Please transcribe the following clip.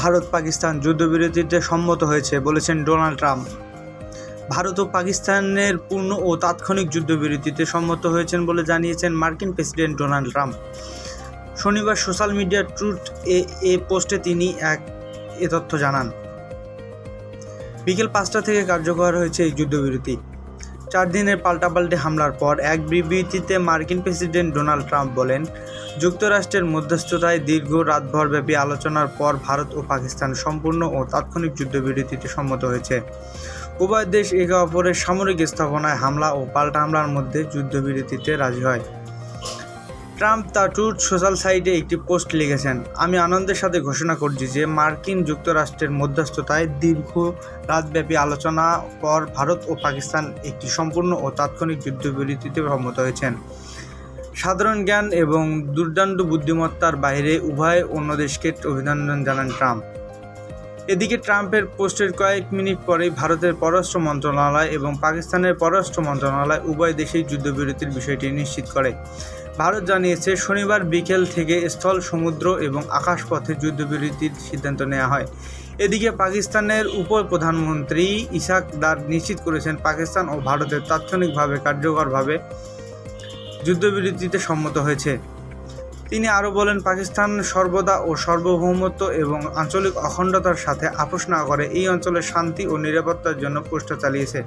ভারত পাকিস্তান যুদ্ধবিরতিতে সম্মত হয়েছে, বলেছেন ডোনাল্ড ট্রাম্প। ভারত ও পাকিস্তানের পূর্ণ ও তাৎক্ষণিক যুদ্ধবিরতিতে সম্মত হয়েছেন বলে জানিয়েছেন মার্কিন প্রেসিডেন্ট ডোনাল্ড ট্রাম্প। শনিবার সোশ্যাল মিডিয়া ট্রুথ এ এ পোস্টে তিনি এক, এ তথ্য জানান। বিকেল পাঁচটা থেকে কার্যকর হয়েছে এই যুদ্ধবিরতি। চার দিনের পাল্টাপাল্টি হামলার পর এক বিবৃতিতে মার্কিন প্রেসিডেন্ট ডোনাল্ড ট্রাম্প বলেন, যুক্তরাষ্ট্রের মধ্যস্থতায় দীর্ঘ রাতভরব্যাপী আলোচনার পর ভারত ও পাকিস্তান সম্পূর্ণ ও তাৎক্ষণিক যুদ্ধবিরতিতে সম্মত হয়েছে। উভয় দেশ একে অপরের সামরিক স্থাপনায় হামলা ও পাল্টা হামলার মধ্যে যুদ্ধবিরতিতে রাজি হয়। ট্রাম্প তার ট্রুথ সোশ্যাল সাইটে একটি পোস্ট লিখেছেন। আমি আনন্দের সাথে ঘোষণা করছি যে মার্কিন যুক্তরাষ্ট্রের মধ্যস্থতায় দীর্ঘ রাতব্যাপী আলোচনা পর ভারত ও পাকিস্তান একটি সম্পূর্ণ ও তাৎক্ষণিক যুদ্ধবিরতিতে সম্মত হয়েছেন। সাধারণ জ্ঞান এবং দুর্দান্ত বুদ্ধিমত্তার বাইরে উভয় অন্য দেশকে অভিনন্দন জানান ট্রাম্প। এদিকে ট্রাম্পের পোস্টের কয়েক মিনিট পরেই ভারতের পররাষ্ট্র মন্ত্রণালয় এবং পাকিস্তানের পররাষ্ট্র মন্ত্রণালয় উভয় দেশেই যুদ্ধবিরতির বিষয়টি নিশ্চিত করে। ভারত জানিয়েছে, শনিবার বিকেল থেকে স্থল, সমুদ্র এবং আকাশপথে যুদ্ধবিরতির সিদ্ধান্ত নেওয়া হয়। এদিকে পাকিস্তানের উপ প্রধানমন্ত্রী ইসাক দার নিশ্চিত করেছেন, পাকিস্তান ও ভারতের তাৎক্ষণিকভাবে, কার্যকরভাবে যুদ্ধবিরতিতে সম্মত হয়েছে। তিনি আরও বলেন, পাকিস্তান সর্বদা ও সার্বভৌমত্ব এবং আঞ্চলিক অখণ্ডতার সাথে আপোষ না করে এই অঞ্চলের শান্তি ও নিরাপত্তার জন্য প্রচেষ্টা চালিয়েছে।